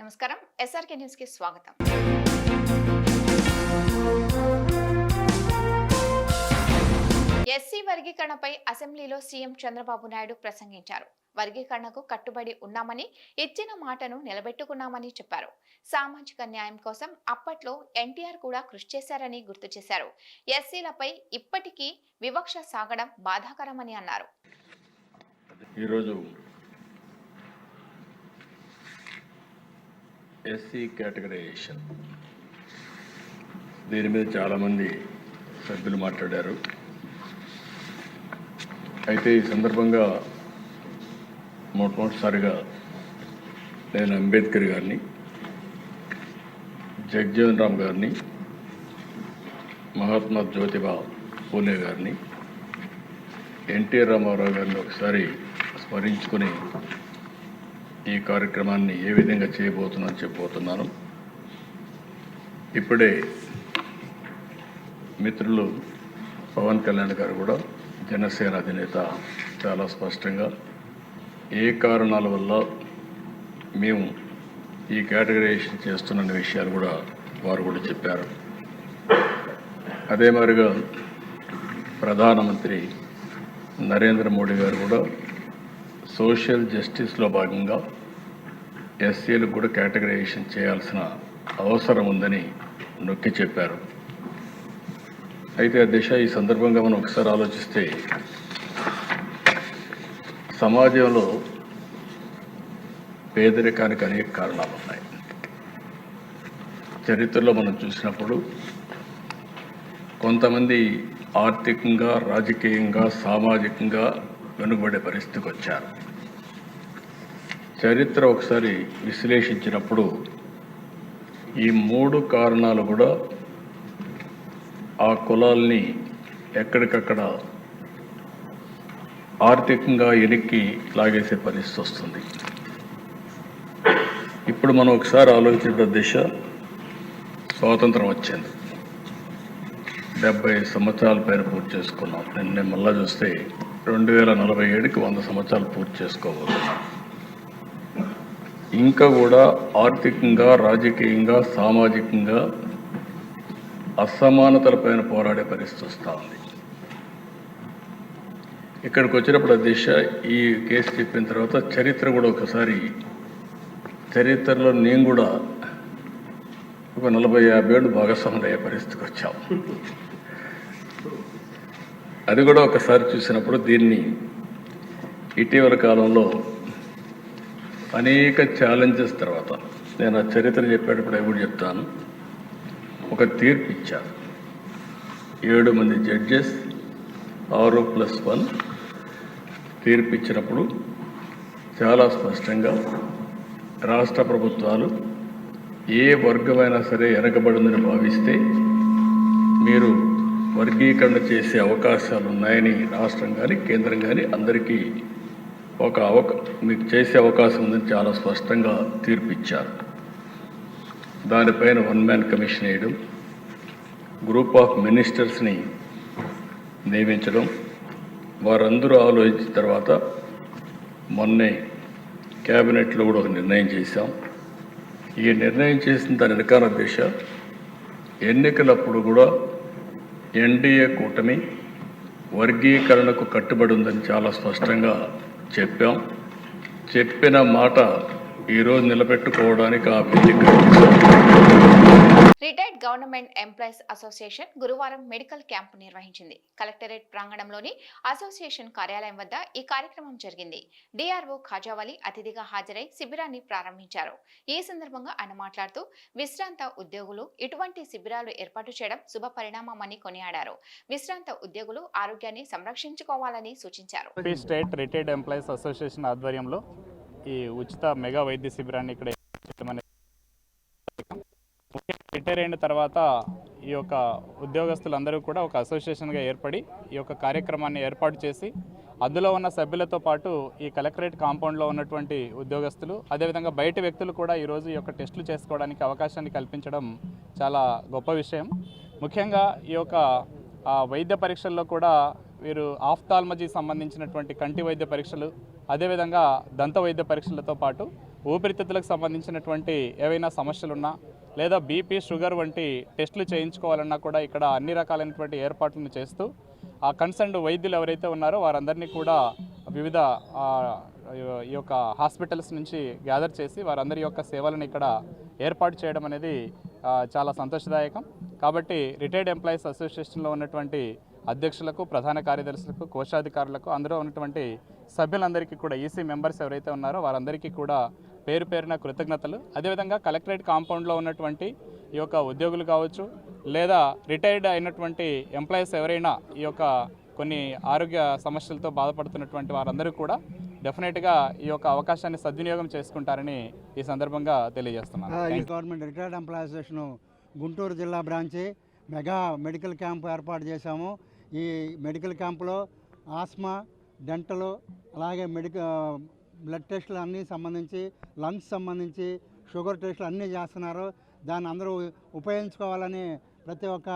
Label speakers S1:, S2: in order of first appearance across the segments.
S1: నమస్కారం. ఎస్ఆర్కే న్యూస్కి స్వాగతం. ఎస్సీ వర్గీకరణపై అసెంబ్లీలో సీఎం చంద్రబాబు నాయుడు ప్రసంగించారు. వర్గీకరణకు కట్టుబడి ఉన్నామని ఇచ్చిన మాటను నిలబెట్టుకున్నామని చెప్పారు. సామాజిక న్యాయం కోసం అప్పట్లో ఎన్టీఆర్ కూడా కృషి చేశారని గుర్తు చేశారు. ఎస్సీలపై ఇప్పటికీ వివక్ష సాగడం బాధాకరమని అన్నారు.
S2: ఈరోజు ఎస్సీ కేటగరైజేషన్ దీని మీద చాలామంది సభ్యులు మాట్లాడారు. అయితే ఈ సందర్భంగా మొట్టమొదటిసారిగా నేను అంబేద్కర్ గారిని జగ్జీవన్ రామ్ గారిని మహాత్మా జ్యోతిబా పూలే గారిని ఎన్టీ రామారావు గారిని ఒకసారి స్మరించుకుని ఈ కార్యక్రమాన్ని ఏ విధంగా చేయబోతున్నాను చెప్పబోతున్నాను. ఇప్పుడే మిత్రులు పవన్ కళ్యాణ్ గారు కూడా జనసేన అధినేత చాలా స్పష్టంగా ఏ కారణాల వల్ల మేము ఈ కేటగరైజేషన్ చేస్తున్న విషయాలు కూడా వారు కూడా చెప్పారు. అదే మాదిరిగా ప్రధానమంత్రి నరేంద్ర మోడీ గారు కూడా సోషల్ జస్టిస్లో భాగంగా ఎస్సీలకు కూడా కేటగరైజేషన్ చేయాల్సిన అవసరం ఉందని నొక్కి చెప్పారు. అయితే ఆ దిశ ఈ సందర్భంగా మనం ఒకసారి ఆలోచిస్తే సమాజంలో పేదరికానికి అనేక కారణాలు ఉన్నాయి. చరిత్రలో మనం చూసినప్పుడు కొంతమంది ఆర్థికంగా రాజకీయంగా సామాజికంగా వెనుకబడే పరిస్థితికి వచ్చారు. చరిత్ర ఒకసారి విశ్లేషించినప్పుడు ఈ మూడు కారణాలు కూడా ఆ కులాల్ని ఎక్కడికక్కడ ఆర్థికంగా ఎనిక్కి లాగేసే పరిస్థితి వస్తుంది. ఇప్పుడు మనం ఒకసారి ఆలోచించిన దిశ స్వాతంత్రం వచ్చింది. డెబ్బై సంవత్సరాల పైన పూర్తి చేసుకున్నాం. నిన్న మళ్ళా చూస్తే రెండు వేల నలభై ఏడుకి వంద సంవత్సరాలు పూర్తి చేసుకోబోతున్నాం ఇంకా కూడా ఆర్థికంగా రాజకీయంగా సామాజికంగా అసమానతల పైన పోరాడే పరిస్థితి వస్తూ ఉంది ఇక్కడికి వచ్చినప్పుడు దిశ ఈ కేసు చెప్పిన తర్వాత చరిత్ర కూడా ఒకసారి చరిత్రలో నేను కూడా ఒక నలభై యాభై ఏళ్ళు భాగస్వాములు అయ్యే పరిస్థితికి వచ్చాం. అది కూడా ఒకసారి చూసినప్పుడు దీన్ని ఇటీవల కాలంలో అనేక ఛాలెంజెస్ తర్వాత. నేను ఆ చరిత్ర చెప్పేటప్పుడు ఎప్పుడు చెప్తాను. ఒక తీర్పు ఇచ్చారు. ఏడు మంది జడ్జెస్ ఆరు ప్లస్ వన్ తీర్పు ఇచ్చినప్పుడు చాలా స్పష్టంగా రాష్ట్ర ప్రభుత్వాలు ఏ వర్గమైనా సరే వెనకబడిందని భావిస్తే మీరు వర్గీకరణ చేసే అవకాశాలు ఉన్నాయని రాష్ట్రం కానీ కేంద్రం కానీ అందరికీ ఒక అవక మీకు చేసే అవకాశం ఉందని చాలా స్పష్టంగా తీర్పు ఇచ్చారు దానిపైన వన్ మ్యాన్ కమిషన్ వేయడం గ్రూప్ ఆఫ్ మినిస్టర్స్ని నియమించడం వారందరూ ఆలోచించిన తర్వాత మొన్నే క్యాబినెట్లో కూడా ఒక నిర్ణయం చేశాం. ఈ నిర్ణయం చేసిన దాని వెనకాల దిశ ఎన్నికలప్పుడు కూడా ఎన్డీఏ కూటమి వర్గీకరణకు కట్టుబడి ఉందని చాలా స్పష్టంగా చెప్పాం. చెప్పిన మాట ఈరోజు నిలబెట్టుకోవడానికి ఆ వేదిక
S1: రిటైర్డ్ గవర్నమెంట్ ఎంప్లాయీస్ అసోసియేషన్ గురువారం మెడికల్ క్యాంపు నిర్వహించింది. కలెక్టరేట్ ప్రాంగణంలోని అసోసియేషన్ కార్యాలయం వద్ద ఈ కార్యక్రమం జరిగింది. డిఆర్ఓ ఖాజావలి అతిథిగా హాజరై శిబిరాన్ని ప్రారంభించారు. ఈ సందర్భంగా ఆయన మాట్లాడుతూ విశ్రాంత ఉద్యోగులు ఇటువంటి శిబిరాలు ఏర్పాటు చేయడం శుభ పరిణామమని కొనియాడారు. విశ్రాంత ఉద్యోగులు ఆరోగ్యాన్ని సంరక్షించుకోవాలని సూచించారు.
S3: స్టేట్ రిటైర్డ్ ఎంప్లాయీస్ అసోసియేషన్ ఆధ్వర్యంలో ఈ ఉచిత మెగా వైద్య శిబిరాన్ని ఇక్కడ రిటైర్ అయిన తర్వాత ఈ యొక్క ఉద్యోగస్తులందరూ కూడా ఒక అసోసియేషన్గా ఏర్పడి ఈ యొక్క కార్యక్రమాన్ని ఏర్పాటు చేసి అందులో ఉన్న సభ్యులతో పాటు ఈ కలెక్టరేట్ కాంపౌండ్లో ఉన్నటువంటి ఉద్యోగస్తులు అదేవిధంగా బయట వ్యక్తులు కూడా ఈరోజు ఈ యొక్క టెస్టులు చేసుకోవడానికి అవకాశాన్ని కల్పించడం చాలా గొప్ప విషయం. ముఖ్యంగా ఈ యొక్క వైద్య పరీక్షల్లో కూడా వీరు ఆఫ్థాల్మజీ సంబంధించినటువంటి కంటి వైద్య పరీక్షలు అదేవిధంగా దంత వైద్య పరీక్షలతో పాటు ఊపిరితిత్తులకు సంబంధించినటువంటి ఏవైనా సమస్యలున్నా లేదా బీపీ షుగర్ వంటి టెస్టులు చేయించుకోవాలన్నా కూడా ఇక్కడ అన్ని రకాలైనటువంటి ఏర్పాట్లను చేస్తూ ఆ కన్సర్న్డ్ వైద్యులు ఎవరైతే ఉన్నారో వారందరినీ కూడా వివిధ ఈ యొక్క హాస్పిటల్స్ నుంచి గ్యాదర్ చేసి వారందరి యొక్క సేవలను ఇక్కడ ఏర్పాటు చేయడం అనేది చాలా సంతోషదాయకం. కాబట్టి రిటైర్డ్ ఎంప్లాయీస్ అసోసియేషన్లో ఉన్నటువంటి అధ్యక్షులకు ప్రధాన కార్యదర్శులకు కోశాధికారులకు అందులో ఉన్నటువంటి సభ్యులందరికీ కూడా ఈసీ మెంబర్స్ ఎవరైతే ఉన్నారో వారందరికీ కూడా పేరు పేరున కృతజ్ఞతలు. అదేవిధంగా కలెక్టరేట్ కాంపౌండ్లో ఉన్నటువంటి ఈ యొక్క ఉద్యోగులు కావచ్చు లేదా రిటైర్డ్ అయినటువంటి ఎంప్లాయీస్ ఎవరైనా ఈ యొక్క కొన్ని ఆరోగ్య సమస్యలతో బాధపడుతున్నటువంటి వారందరూ కూడా డెఫినెట్గా ఈ యొక్క అవకాశాన్ని సద్వినియోగం చేసుకుంటారని ఈ సందర్భంగా తెలియజేస్తున్నాను.
S4: ఈ government retired employee association Guntur జిల్లా బ్రాంచి మెగా మెడికల్ క్యాంప్ ఏర్పాటు చేశాము. ఈ మెడికల్ క్యాంపులో ఆస్మా డెంటల్ అలాగే మెడికల్ బ్లడ్ టెస్టులు అన్నీ సంబంధించి లంగ్స్ సంబంధించి షుగర్ టెస్టులు అన్నీ చేస్తున్నారు. దాన్ని అందరూ ఉపయోగించుకోవాలని ప్రతి ఒక్క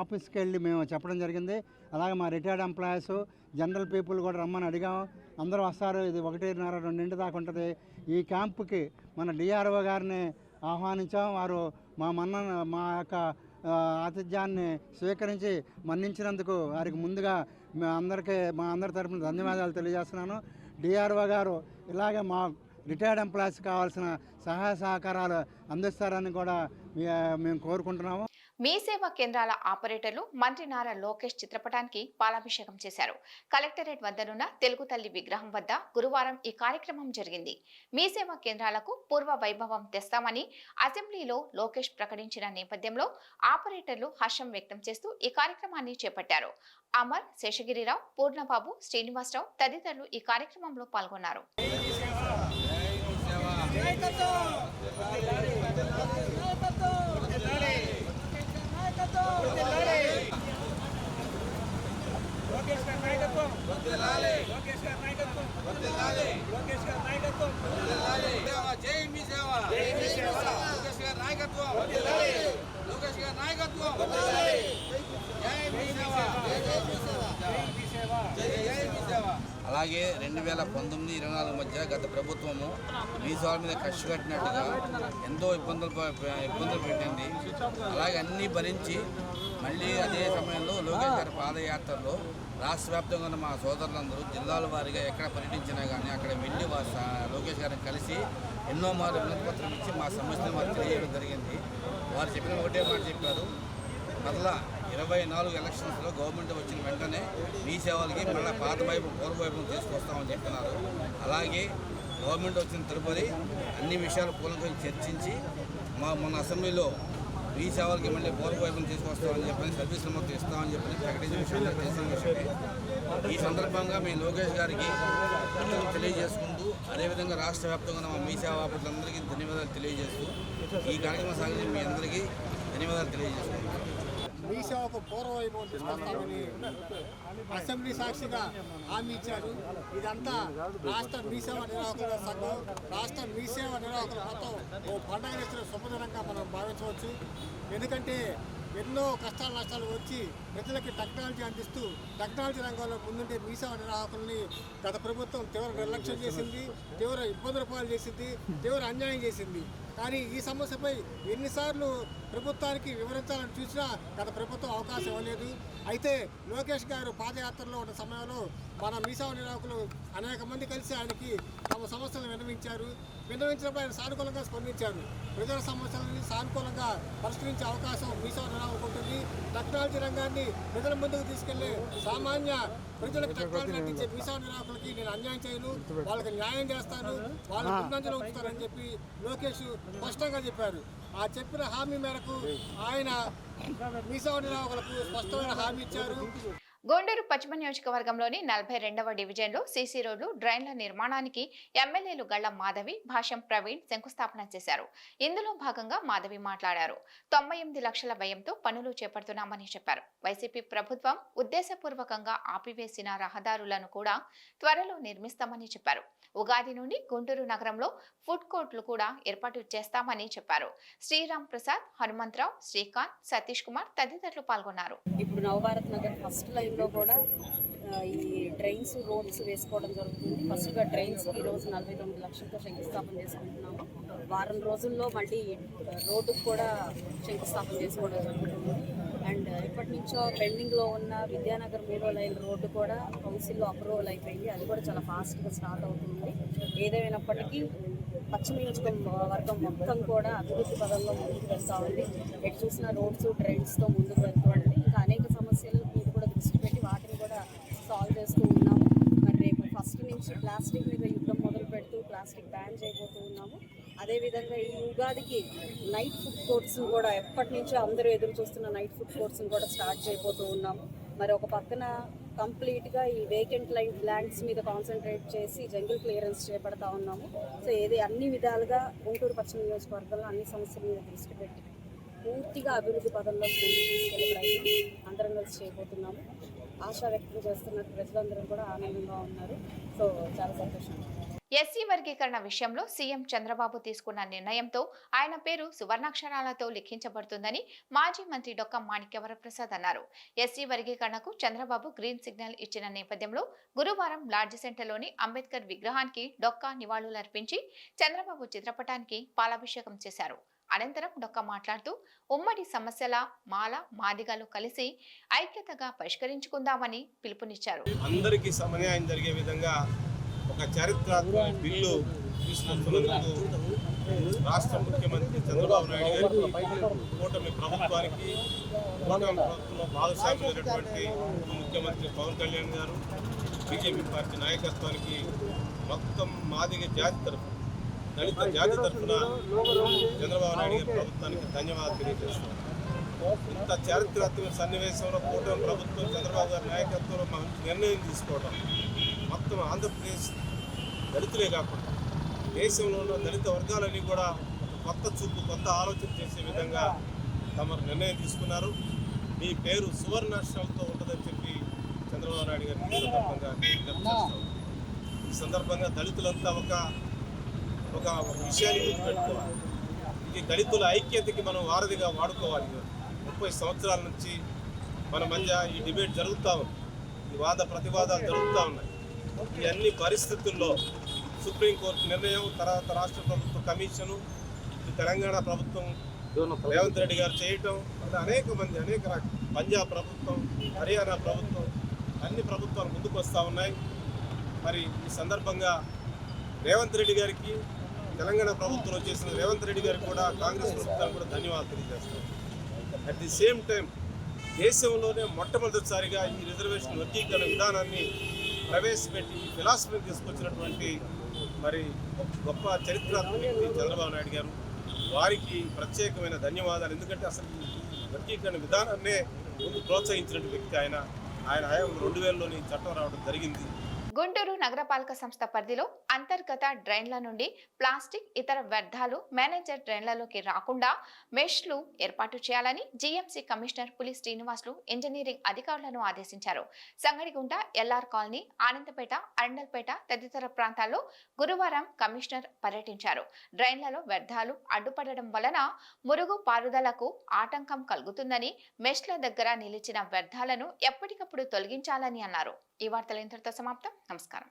S4: ఆఫీస్కి వెళ్ళి మేము చెప్పడం జరిగింది. అలాగే మా రిటైర్డ్ ఎంప్లాయీస్ జనరల్ పీపుల్ కూడా రమ్మని అడిగాం. అందరూ వస్తారు ఇది ఒకటిన్నర రెండింటి దాకా ఉంటుంది. ఈ క్యాంపుకి మన డిఆర్ఓ గారిని ఆహ్వానించాం. వారు మా మన్న మా యొక్క ఆతిథ్యాన్ని స్వీకరించి మన్నించినందుకు వారికి ముందుగా మా అందరికీ మా అందరి తరఫున ధన్యవాదాలు తెలియజేస్తున్నాను. డిఆర్ఓ గారు ఇలాగే మా రిటైర్డ్ ఎంప్లాయీస్ కావాల్సిన సహాయ సహకారాలు అందిస్తారని కూడా మేము కోరుకుంటున్నాము.
S1: మీ సేవా కేంద్రాల ఆపరేటర్లు మంత్రి నారా లోకేష్ చిత్రపటానికి పాలాభిషేకం చేశారు కలెక్టరేట్ వద్దనున్న తెలుగు తల్లి విగ్రహం వద్ద గురువారం ఈ కార్యక్రమం జరిగింది మీ సేవా కేంద్రాలకు పూర్వ వైభవం తెస్తామని అసెంబ్లీలో లోకేష్ ప్రకటించిన నేపథ్యంలో ఆపరేటర్లు హర్షం వ్యక్తం చేస్తూ ఈ కార్యక్రమాన్ని చేపట్టారు అమర్ శేషగిరిరావు పూర్ణబాబు శ్రీనివాసరావు తదితరులు ఈ కార్యక్రమంలో పాల్గొన్నారు
S5: జై మీ సేవ లోకేష్ గారి నాయకత్వం లోకేష్ గారి నాయకత్వం జై మీ సేవ జై మీ సేవ అలాగే రెండు వేల పంతొమ్మిది ఇరవై నాలుగు మధ్య గత ప్రభుత్వము వీసాల మీద ఖర్చు కట్టినట్టుగా ఎంతో ఇబ్బందులు ఇబ్బందులు పెట్టింది. అలాగే అన్నీ భరించి మళ్ళీ అదే సమయంలో లోకేష్ గారి పాదయాత్రలో రాష్ట్ర వ్యాప్తంగా ఉన్న మా సోదరులందరూ జిల్లాల వారీగా ఎక్కడ పర్యటించినా కానీ అక్కడ వెళ్ళి వా- లోకేష్ గారిని కలిసి ఎన్నో మార్లు వినతిపత్రం ఇచ్చి మా సమస్యను వారు తెలియజేయడం జరిగింది. వారు చెప్పిన ఒకటే మాట చెప్పారు. మరలా ఇరవై నాలుగు ఎలక్షన్స్లో గవర్నమెంట్ వచ్చిన వెంటనే మీ సేవలకి మళ్ళీ పాత వైపు పూర్వ వైపు తీసుకొస్తామని చెప్పినారు. అలాగే గవర్నమెంట్ వచ్చిన తిరుపతి అన్ని విషయాలు పూలంగా చర్చించి మా మన అసెంబ్లీలో మీ సేవలకి మళ్ళీ పూర్వ తీసుకొస్తామని చెప్పని సర్వీసులు మొత్తం ఇస్తామని చెప్పని ప్రకటించిన విషయం తెలిసిన విషయమే. ఈ సందర్భంగా మేము లోకేష్ గారికి తెలియజేసుకుంటూ అదేవిధంగా రాష్ట్ర వ్యాప్తంగా ఉన్న మా మీ సేవా ఆపత్తులందరికీ ధన్యవాదాలు తెలియజేస్తూ ఈ కార్యక్రమం సాగించి మీ అందరికీ ధన్యవాదాలు తెలియజేసుకుంటున్నాను.
S6: మీ సేవకు పూర్వవైభవం తీసుకొస్తామని అసెంబ్లీ సాక్షిగా హామీ ఇచ్చారు. ఇదంతా రాష్ట్ర మీ సేవ నిర్వాహకుల సంఘం రాష్ట్ర మీ సేవ నిర్వాహకుల మొత్తం ఓ పండగ చేస్తున్న శుభదినంగా మనం భావించవచ్చు. ఎందుకంటే ఎన్నో కష్టాలు నష్టాలు వచ్చి ప్రజలకి టెక్నాలజీ అందిస్తూ టెక్నాలజీ రంగంలో ముందుండే మీసా నిర్వాహకుల్ని గత ప్రభుత్వం తీవ్ర నిర్లక్ష్యం చేసింది తీవ్ర ఇబ్బందుల పాలు చేసింది తీవ్ర అన్యాయం చేసింది. కానీ ఈ సమస్యపై ఎన్నిసార్లు ప్రభుత్వానికి వివరించాలని చూసినా గత ప్రభుత్వం అవకాశం ఇవ్వలేదు. అయితే లోకేష్ గారు పాదయాత్రలో ఉన్న సమయంలో మన మీసావ నిర్వాహకులు అనేక మంది కలిసి ఆయనకి తమ సమస్యలను విన్నవించారు. విన్నవించినప్పుడు ఆయన సానుకూలంగా స్పందించారు. ప్రజల సమస్యలని సానుకూలంగా పరిష్కరించే అవకాశం మీసావ నిర్వాహకు ఉంటుంది. టెక్నాలజీ రంగాన్ని ప్రజల ముందుకు తీసుకెళ్ళే సామాన్య ప్రజలకు టెక్నాలజీ అందించే మీసావ నిర్వాహకులకి నేను అన్యాయం చేయను. వాళ్ళకి న్యాయం చేస్తాను. వాళ్ళ ముందంజలో ఉంచుతారని చెప్పి లోకేష్ స్పష్టంగా చెప్పారు. ఆ చెప్పిన హామీ మేరకు ఆయన మీసావ నిర్వాహకులకు స్పష్టమైన హామీ ఇచ్చారు.
S1: గోండూరు పశ్చిమ నియోజకవర్గంలోని నలభై రెండవ డివిజన్లో సీసీ రోడ్లు డ్రైన్ల నిర్మాణానికి ఎమ్మెల్యేలు గళ్ళ మాధవి భాష్యం ప్రవీణ్ శంకుస్థాపన చేశారు. ఇందులో భాగంగా మాధవి మాట్లాడారు. తొంభై ఎనిమిది లక్షల వ్యయంతో పనులు చేపడుతున్నామని చెప్పారు. వైసీపీ ప్రభుత్వం ఉద్దేశపూర్వకంగా ఆపివేసిన రహదారులను కూడా త్వరలో నిర్మిస్తామని చెప్పారు. ఉగాది నుండి గుంటూరు నగరంలో ఫుడ్ కోర్టులు కూడా ఏర్పాటు చేస్తామని చెప్పారు. శ్రీరామ్ ప్రసాద్ హనుమంతరావు శ్రీకాంత్ సతీష్ కుమార్ తదితరులు పాల్గొన్నారు.
S7: ఇప్పుడు నవభారత్ నగర్ ఫస్ట్ లైన్లో కూడా ఈ డ్రైన్స్ రోడ్స్ వేసుకోవడం జరుగుతుంది. ఫస్ట్గా డ్రైన్స్ ఈ రోజు నలభై తొమ్మిది లక్షలతో శంకుస్థాపన చేసుకుంటున్నాము. వారం రోజుల్లో మళ్ళీ రోడ్డుకు కూడా శంకుస్థాపన చేసుకోవడం జరుగుతుంది. అండ్ ఇప్పటి నుంచో పెండింగ్లో ఉన్న విద్యానగర్ మూడో లైన్ రోడ్డు కూడా కౌన్సిల్లో అప్రూవల్ అయిపోయింది. అది కూడా చాలా ఫాస్ట్గా స్టార్ట్ అవుతుంది. ఏదేమైనప్పటికీ పశ్చిమ నియోజకవర్గం మొత్తం కూడా అభివృద్ధి పదంలో ముందుకు వెళ్తా ఉంది. ఎటు చూసిన రోడ్స్ ట్రెండ్స్తో ముందుకు వెళ్తుంది ఇంకా అనేక సమస్యలు మీరు కూడా దృష్టి పెట్టి వాటిని కూడా సాల్వ్ చేస్తూ ఉన్నాము. మరి రేపు ఫస్ట్ నుంచి ప్లాస్టిక్ మీద యుద్ధం మొదలు పెడుతూ ప్లాస్టిక్ బ్యాన్ చేయబోతూ ఉన్నాము. అదేవిధంగా ఈ ఉగాదికి నైట్ ఫుడ్ కోర్ట్స్ కూడా ఎప్పటి నుంచో అందరూ ఎదురు చూస్తున్న నైట్ ఫుడ్ కోర్ట్స్ కూడా స్టార్ట్ చేయబోతూ ఉన్నాము. మరి ఒక పక్కన కంప్లీట్గా ఈ వేకెంట్ లైన్ ల్యాండ్స్ మీద కాన్సన్ట్రేట్ చేసి జంగిల్ క్లియరెన్స్ చేపడతా ఉన్నాము. సో ఏది అన్ని విధాలుగా గుంటూరు పశ్చిమ నియోజకవర్గంలో అన్ని సమస్యల మీద దృష్టి పెట్టి పూర్తిగా అభివృద్ధి పదంలో ముందుకు ప్రయత్నం అందరం కలిసి చేయబోతున్నాము. ఆశా వ్యక్తం చేస్తున్న ప్రజలందరూ కూడా ఆనందంగా ఉన్నారు. సో చాలా సంతోషంగా
S1: ఎస్సీ వర్గీకరణ విషయంలో సీఎం చంద్రబాబు తీసుకున్న నిర్ణయంతో ఆయన పేరు సువర్ణాక్షరాలతో లిఖించబడుతుందని మాజీ మంత్రి డొక్క మాణిక్యవరప్రసాద్ అన్నారు. ఎస్సీ వర్గీకరణకు చంద్రబాబు గ్రీన్ సిగ్నల్ ఇచ్చిన నేపథ్యంలో గురువారం లార్జ్ సెంటర్లోని అంబేద్కర్ విగ్రహానికి డొక్క నివాళులర్పించి చంద్రబాబు చిత్రపటానికి పాలాభిషేకం చేశారు. అనంతరం డొక్క మాట్లాడుతూ ఉమ్మడి సమస్యల మాల మాదిగలు కలిసి ఐక్యతగా పరిష్కరించుకుందామని పిలుపునిచ్చారు.
S8: అందరికీ సమన్యాయం జరిగే విధంగా ఒక చారిత్రాత్మక బిల్లు తీసుకొస్తున్నందుకు రాష్ట్ర ముఖ్యమంత్రి చంద్రబాబు నాయుడు గారికి కూటమి ప్రభుత్వానికి కూటమి ప్రభుత్వంలో భాగస్వామ్యులైనటువంటి ముఖ్యమంత్రి పవన్ కళ్యాణ్ గారు బీజేపీ పార్టీ నాయకత్వానికి మొత్తం మాదిగ జాతి తరఫున దళిత జాతి తరఫున చంద్రబాబు నాయుడు గారి ప్రభుత్వానికి ధన్యవాదాలు తెలియజేస్తున్నాను. ఇంత చారిత్రాత్మక సన్నివేశంలో కూటమి ప్రభుత్వం చంద్రబాబు గారి నాయకత్వంలో మనం నిర్ణయం తీసుకోవడం మొత్తం ఆంధ్రప్రదేశ్ దళితులే కాకుండా దేశంలో ఉన్న దళిత వర్గాలన్నీ కూడా కొత్త చూపు కొత్త ఆలోచన చేసే విధంగా తమరు నిర్ణయం తీసుకున్నారు. మీ పేరు సువర్ణ అక్షరాలతో ఉంటుందని చెప్పి చంద్రబాబు నాయుడు గారు ఈ సందర్భంగా ఈ సందర్భంగా దళితులంతా ఒక ఒక విషయాన్ని గుర్తుపెట్టుకోవాలి. ఇది దళితుల ఐక్యతకి మనం వారధిగా వాడుకోవాలి. ముప్పై సంవత్సరాల నుంచి మన మధ్య ఈ డిబేట్ జరుగుతూ ఉంది. ఈ వాద ప్రతివాదాలు జరుగుతూ ఉన్నాయి. ఈ అన్ని పరిస్థితుల్లో సుప్రీంకోర్టు నిర్ణయం తర్వాత రాష్ట్ర ప్రభుత్వ కమిషను ఈ తెలంగాణ ప్రభుత్వం రేవంత్ రెడ్డి గారు చేయటం అంటే అనేక మంది అనేక రక- పంజాబ్ ప్రభుత్వం హర్యానా ప్రభుత్వం అన్ని ప్రభుత్వాలు ముందుకు వస్తూ ఉన్నాయి. మరి ఈ సందర్భంగా రేవంత్ రెడ్డి గారికి తెలంగాణ ప్రభుత్వంలో చేసిన రేవంత్ రెడ్డి గారికి కూడా కాంగ్రెస్ ప్రభుత్వానికి కూడా ధన్యవాదాలు తెలియజేస్తాం అట్ ది సేమ్ టైం దేశంలోనే మొట్టమొదటిసారిగా ఈ రిజర్వేషన్ వర్గీకరణ విధానాన్ని ప్రవేశపెట్టి ఈ ఫిలాసఫీని తీసుకొచ్చినటువంటి మరి గొప్ప చరిత్రాత్మక వ్యక్తి చంద్రబాబు నాయుడు గారు వారికి ప్రత్యేకమైన ధన్యవాదాలు. ఎందుకంటే అసలు వర్గీకరణ విధానాన్నే ముందు ప్రోత్సహించినటువంటి వ్యక్తి ఆయన. ఆయన హయాం రెండు వేలలోని చట్టం రావడం జరిగింది.
S1: గుంటూరు నగరపాలక సంస్థ పరిధిలో అంతర్గత డ్రైన్ల నుండి ప్లాస్టిక్ ఇతర వ్యర్థాలు మేనేజర్ డ్రైన్లలోకి రాకుండా మెష్లు ఏర్పాటు చేయాలని జీఎంసీ కమిషనర్ పులి శ్రీనివాసులు ఇంజనీరింగ్ అధికారులను ఆదేశించారు. సంగడిగుంట ఎల్ఆర్ కాలనీ ఆనందపేట అరండల్పేట తదితర ప్రాంతాల్లో గురువారం కమిషనర్ పర్యటించారు. డ్రైన్లలో వ్యర్థాలు అడ్డుపడడం వలన మురుగు పారుదలకు ఆటంకం కలుగుతుందని మెష్ల దగ్గర నిలిచిన వ్యర్థాలను ఎప్పటికప్పుడు తొలగించాలని అన్నారు. ఈ వార్తలు ఇంతటితో సమాప్తం. నమస్కారం.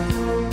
S1: Thank you.